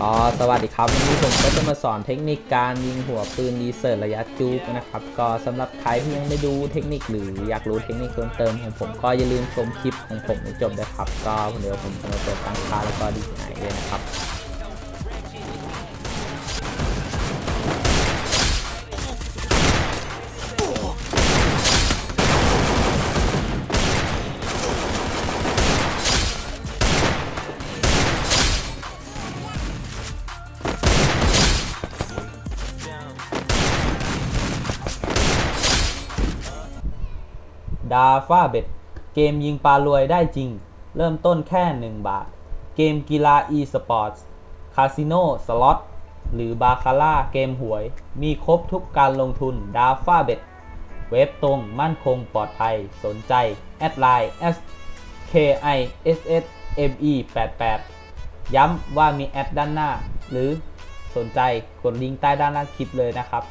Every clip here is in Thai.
ก็สวัสดีครับวันนี้ผมก็จะมาสอนเทคนิคการยิงหัวปืนดีเซอร์ระยะจูบนะครับ ก็สำหรับใครที่ยังไม่ดูเทคนิคหรืออยากรู้เทคนิคเพิ่มเติมของผมก็อย่าลืมชมคลิปของผมให้จบนะครับ ก็เดี๋ยวผมจะมาเปิดตั้งค่าแล้วก็ดีไหนเลยนะครับ ดาฟ้าเบ็ด เกมยิงปลารวยได้จริง เริ่มต้นแค่ 1 บาท เกมกีฬา e-sports คาสิโนสล็อต หรือบาคาร่าเกมหวย มีครบทุกการลงทุนดาฟ้าเบ็ด เว็บตรงมั่นคงปลอดภัย สนใจ แอดไลน์ s k i s s m e 8 8ย้ำว่ามีแอดด้านหน้า หรือสนใจกดลิงก์ใต้ด้านล่างคลิปเลยนะครับ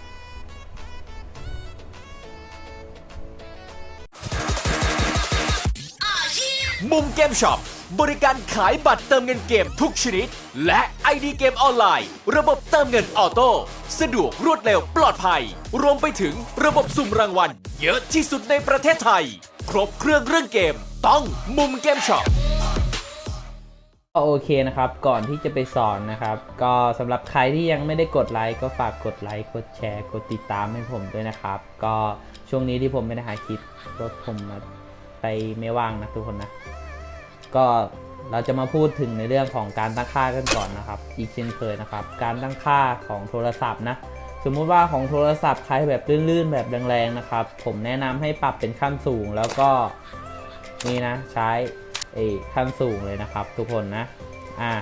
มุมเกมช็อป บริการขายบัตรเติมเงินเกมทุกชนิด และ ID เกมออนไลน์ ระบบเติมเงินออโต้ สะดวกรวดเร็วปลอดภัย รวมไปถึงระบบสุ่มรางวัล เยอะที่สุดในประเทศไทย ครบเครื่องเรื่องเกม ต้องมุมเกมช็อปก็โอเคนะครับ ก่อนที่จะไปสอนนะครับ ก็สำหรับใครที่ยังไม่ได้กดไลค์ก็ฝากกดไลค์กดแชร์ กดติดตามให้ผมด้วยนะครับ ก็ช่วงนี้ที่ผมไม่ได้หาคลิปรถผมมา ไปไม่ว่างนะทุกคนนะ ก็เราจะมาพูดถึงในเรื่องของการตั้งค่ากันก่อนนะครับ อีกเช่นเคยนะครับ การตั้งค่าของโทรศัพท์นะ สมมุติว่าของโทรศัพท์ใครแบบลื่นๆแบบแรงๆนะครับ ผมแนะนำให้ปรับเป็นขั้นสูงแล้วก็นี่นะใช้เออขั้นสูงเลยนะครับ ทุกคนนะ อ่า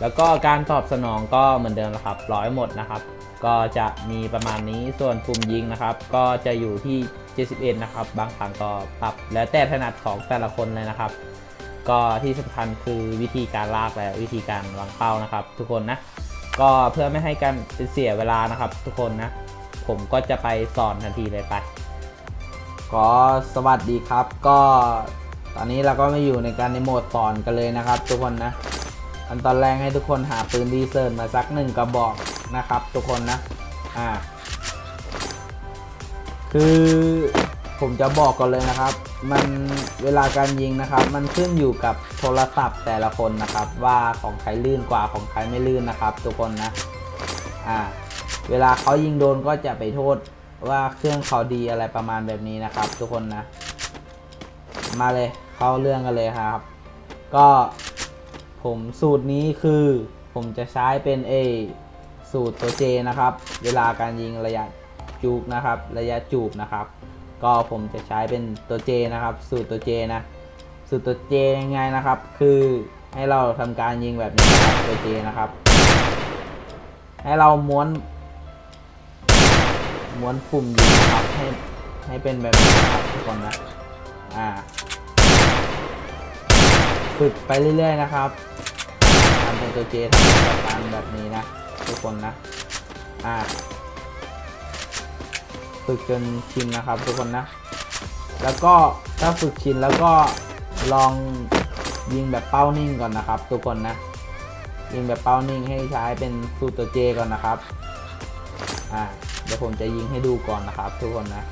แล้วก็การตอบสนองก็เหมือนเดิมนะครับร้อยหมดนะครับ ก็จะมีประมาณนี้ส่วนปุ่มยิงนะครับ ก็จะอยู่ที่ 71 นะครับ บางครั้งก็ปรับแล้วแต่ถนัดของแต่ละคนเลยนะครับ ก็ที่สำคัญคือวิธีการลากและวิธีการวางเป้านะครับ ทุกคนนะ ก็เพื่อไม่ให้การเป็นเสียเวลานะครับ ทุกคนนะ ผมก็จะไปสอนทันทีเลยไปก็สวัสดีครับก็ตอนนี้เราก็มาอยู่ในการในโหมดสอนกันเลยนะครับ ทุกคนนะ อันตอนแรกให้ทุกคนหาปืนดีเซอร์มาสักหนึ่งกระบอก นะครับ ทุกคนนะ อ่า คือผมจะบอกก่อนเลยนะครับ มันเวลาการยิงนะครับ มันขึ้นอยู่กับโทรศัพท์แต่ละคนนะครับ ว่าของใครลื่นกว่าของใครไม่ลื่นนะครับ ทุกคนนะ อ่า เวลาเขายิงโดนก็จะไปโทษว่าเครื่องเขาดีอะไรประมาณแบบนี้นะครับ ทุกคนนะ มาเลยเข้าเรื่องกันเลยครับ ก็ผมสูตรนี้คือผมจะใช้เป็นเอ สูตรตัว J นะครับ เวลาการยิงระยะจูบนะครับ ระยะจูบนะครับ ก็ผมจะใช้เป็นตัว J นะครับ สูตรตัว J นะ สูตรตัว J ยังไงนะครับ คือให้เราทำการยิงแบบนี้นะครับตัว J นะครับ ให้เราม้วน ม้วนปุ่มยิงนะครับให้ให้เป็นแบบนี้นะครับทุกคนนะอ่าฝึกไปเรื่อยๆนะครับทำเป็นตัวเจทำการแบบนี้นะ ทุกคนนะ อ่า ฝึกจนชินนะครับทุกคนนะ แล้วก็ถ้าฝึกชินแล้วก็ลองยิงแบบเป้านิ่งก่อนนะครับ ทุกคนนะ ยิงแบบเป้านิ่งให้ใช้เป็นสูตรเจก่อนนะครับ อ่า เดี๋ยวผมจะยิงให้ดูก่อนนะครับ ทุกคนนะ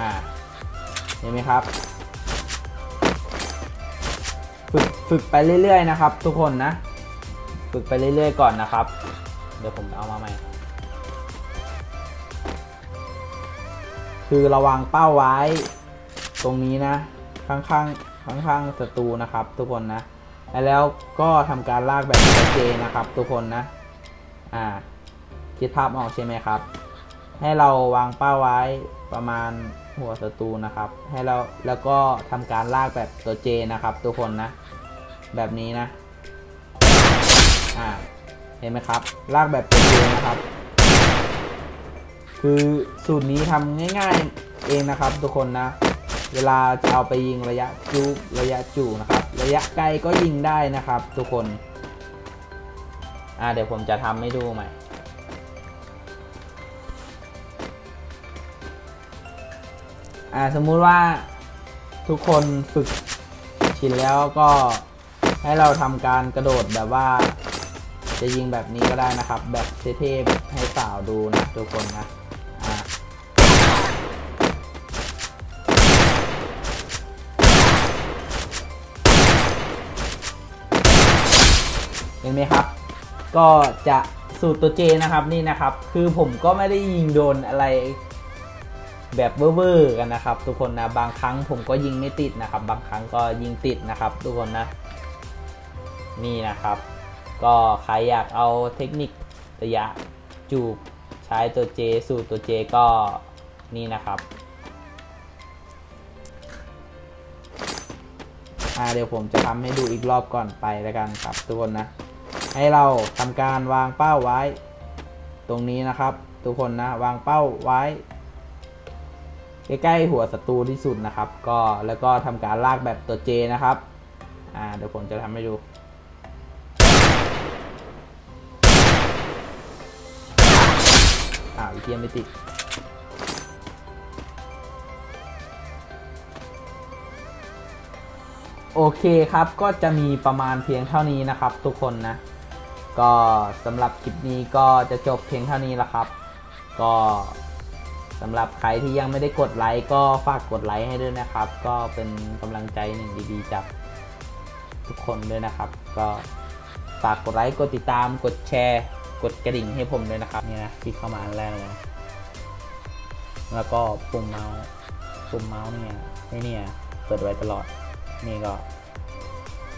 อ่าเห็นไหมครับ ฝึกไปเรื่อยๆนะครับ ทุกคนนะ ฝึกไปเรื่อยๆก่อนนะครับ เดี๋ยวผมเอามาใหม่คือระวังเป้าไว้ ตรงนี้นะข้างๆข้างๆศัตรูนะครับ ทุกคนนะ แล้วก็ทำการลากแบบชัดเจนนะครับ ทุกคนนะ อ่า คิดภาพออกใช่ไหมครับ ให้เราวางเป้าไว้ประมาณหัวศัตรูนะครับ ให้เราแล้วก็ทำการลากแบบตัวเจนะครับ ทุกคนนะ แบบนี้นะ อ่า เห็นไหมครับ ลากแบบตัวเจนะครับ คือสูตรนี้ทำง่ายๆเองนะครับทุกคนนะ เวลาจะเอาไปยิงระยะจูบระยะจูนะครับ ระยะไกลก็ยิงได้นะครับ ทุกคน อ่าเดี๋ยวผมจะทำให้ดูใหม่อ่าสมมุติว่าทุกคนฝึกชินแล้วก็ ให้เราทำการกระโดดแบบว่า จะยิงแบบนี้ก็ได้นะครับ แบบเท่ๆให้สาวดูนะทุกคนนะเห็นไหมครับ ก็จะสูตรตัวเจนะครับนี่นะครับ คือผมก็ไม่ได้ยิงโดนอะไรแบบเวอร์ๆกันนะครับ ทุกคนนะบางครั้งผมก็ยิงไม่ติดนะครับ บางครั้งก็ยิงติดนะครับ ทุกคนนะ นี่นะครับ ก็ใครอยากเอาเทคนิคระยะจูบใช้ตัวเจสูตรตัวเจก็นี่นะครับอ่าเดี๋ยวผมจะทำให้ดูอีกรอบก่อนไปแล้วกันครับทุกคนนะ ให้เราทำการวางเป้าไว้ ตรงนี้นะครับ ทุกคนนะวางเป้าไว้ ใกล้ๆหัวศัตรูที่สุดนะครับ ก็แล้วก็ทำการลากแบบตัวเจนะครับ อ่าเดี๋ยวผมจะทำให้ดู อ่าวิเทียไม่ติดโอเคครับก็จะมีประมาณเพียงเท่านี้นะครับ ทุกคนนะ ก็สำหรับคลิปนี้ก็จะจบเพียงเท่านี้ละครับ ก็สำหรับใครที่ยังไม่ได้กดไลค์ก็ฝากกดไลค์ให้ด้วยนะครับ ก็เป็นกำลังใจหนึ่งดีๆจากทุกคนด้วยนะครับ ก็ฝากกดไลค์กดติดตามกดแชร์ กดกระดิ่งให้ผมด้วยนะครับนี่นะที่เข้ามาอันแรกเลยแล้วก็ปุ่มเมาส์ปุ่มเมาส์เนี่ยไอเนี่ยเปิดไว้ตลอดนี่ก็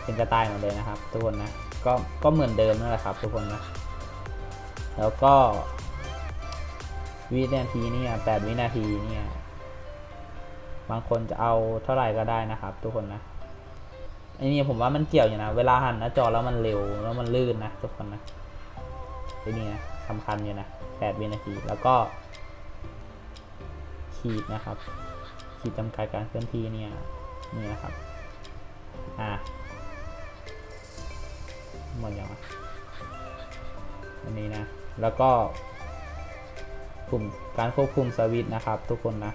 เป็นกระต่ายหมดเลยนะครับ ทุกคนนะก็ก็เหมือนเดิมนั่นแหละครับ ทุกคนนะแล้วก็วินาทีเนี่ยแปดวินาทีเนี่ยบางคนจะเอาเท่าไหร่ก็ได้นะครับ ทุกคนนะไอ้นี่ผมว่ามันเกี่ยวอยู่นะ เวลาหันหน้าจอแล้วมันเร็วแล้วมันลื่นนะทุกคนนะ ไอ้นี่นะสำคัญอยู่นะแปดวินาที แล้วก็ ขีดนะครับ ขีดจำกัดการเคลื่อนที่เนี่ยนี่นะครับ อ่าหมดยังวะอันนี้นะ แล้วก็ปุ่มการควบคุมสวิตนะครับ ทุกคนนะ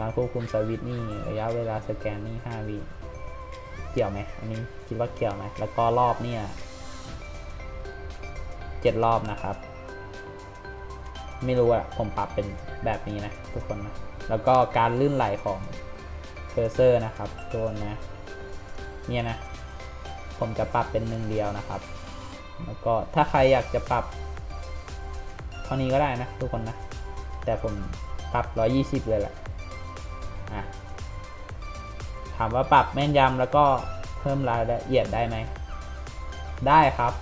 การควบคุมสวิตนี่ระยะเวลาสแกนนี่5วิเกี่ยวไหมอันนี้คิดว่าเกี่ยวไหมแล้วก็รอบเนี่ย เจ็ดรอบนะครับ ไม่รู้อะผมปรับเป็นแบบนี้นะทุกคนนะ แล้วก็การลื่นไหลของเคอร์เซอร์นะครับทุกคนนะ เนี่ยนะ ผมจะปรับเป็นหนึ่งเดียวนะครับ แล้วก็ถ้าใครอยากจะปรับเท่านี้ก็ได้นะทุกคนนะ แต่ผมปรับ 120 เลยแหละอะถามว่าปรับแม่นยำแล้วก็เพิ่มรายละเอียดได้ไหม ได้ครับ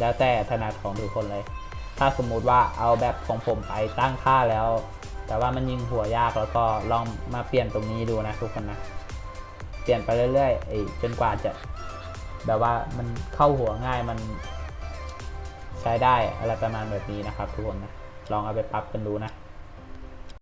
แล้วแต่ถนัดของทุกคนเลย ถ้าสมมุติว่าเอาแบบของผมไปตั้งค่าแล้ว แต่ว่ามันยิงหัวยากแล้วก็ลองมาเปลี่ยนตรงนี้ดูนะทุกคนนะ เปลี่ยนไปเรื่อยๆจนกว่าจะแบบว่ามันเข้าหัวง่ายมันใช้ได้อะไรประมาณแบบนี้นะครับทุกคนนะ ลองเอาไปปรับกันดูนะ